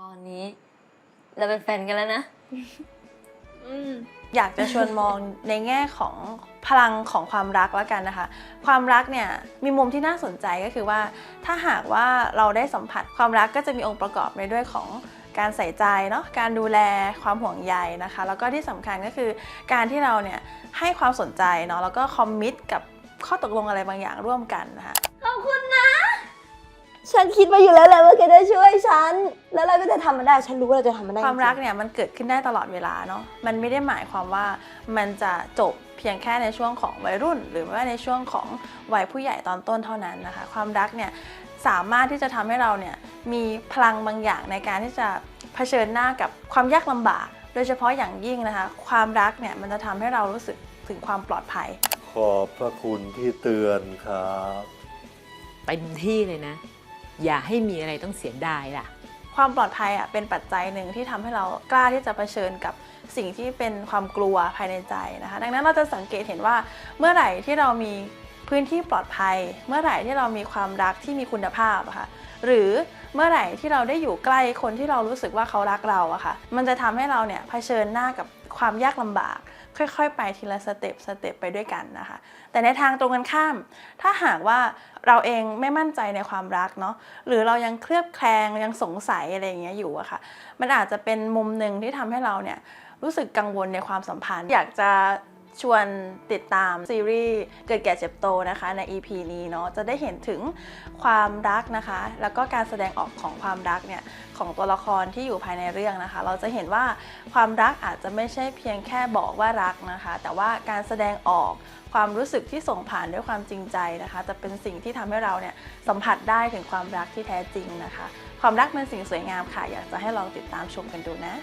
ตอนนี้ เราเป็นแฟนกันแล้วนะอืมอยากจะชวนมองในแง่ของพลังของความรักแล้วกันนะคะ ความรักเนี่ยมีมุมที่น่าสนใจก็คือว่า ถ้าหากว่าเราได้สัมผัสความรักก็จะมีองค์ประกอบในด้วยของการใส่ใจเนาะการดูแลความห่วงใยนะคะ แล้วก็ที่สำคัญก็คือการที่เราเนี่ยให้ความสนใจเนาะแล้วก็คอมมิตกับข้อตกลงอะไรบางอย่างร่วมกันนะคะขอบคุณนะ ฉันคิดมาอยู่แล้วแหละว่าแกจะช่วยฉัน แล้วเราก็จะทำมันได้ ฉันรู้ว่าเราจะทำมันได้ความรักจงเนี่ยมันเกิดขึ้นได้ตลอดเวลาเนาะ มันไม่ได้หมายความว่ามันจะจบเพียงแค่ในช่วงของวัยรุ่น หรือว่าในช่วงของวัยผู้ใหญ่ตอนต้นเท่านั้นนะคะ ความรักเนี่ยสามารถที่จะทำให้เราเนี่ยมีพลังบางอย่างในการที่จะเผชิญหน้ากับความยากลำบาก โดยเฉพาะอย่างยิ่งนะคะ ความรักเนี่ยมันจะทำให้เรารู้สึกถึงความปลอดภัย ขอบพระคุณที่เตือนครับเต็มที่เลยนะ อย่าให้มีอะไรต้องเสียดายล่ะ ความปลอดภัยอะเป็นปัจจัยหนึ่งที่ทำให้เรากล้าที่จะเผชิญกับสิ่งที่เป็นความกลัวภายในใจนะคะ ดังนั้นเราจะสังเกตเห็นว่าเมื่อไหร่ที่เรามีพื้นที่ปลอดภัย เมื่อไหร่ที่เรามีความรักที่มีคุณภาพค่ะหรือเมื่อไหร่ที่เราได้อยู่ใกล้คนที่เรารู้สึกว่าเขารักเราอะค่ะ มันจะทำให้เราเนี่ยเผชิญหน้ากับ ความยากลำบาก ค่อยๆ ไปทีละสเต็ปสเต็ปไปด้วยกันนะคะ แต่ในทางตรงกันข้าม ถ้าหากว่าเราเองไม่มั่นใจในความรักเนาะหรือเรายังเคลือบแคลงยังสงสัยอะไรอย่างเงี้ยอยู่อะค่ะ มันอาจจะเป็นมุมหนึ่งที่ทำให้เราเนี่ยรู้สึกกังวลในความสัมพันธ์ อยากจะ ชวนติดตามซีรีส์เกิดแก่เจ็บโตนะคะใน EP นี้เนาะจะได้เห็นถึงความรักนะคะ แล้วก็การแสดงออกของความรักเนี่ยของตัวละครที่อยู่ภายในเรื่องนะคะ เราจะเห็นว่าความรักอาจจะไม่ใช่เพียงแค่บอกว่ารักนะคะ แต่ว่าการแสดงออกความรู้สึกที่ส่งผ่านด้วยความจริงใจนะคะ จะเป็นสิ่งที่ทำให้เราเนี่ยสัมผัสได้ถึงความรักที่แท้จริงนะคะ ความรักเป็นสิ่งสวยงามค่ะ อยากจะให้ลองติดตามชมกันดูนะ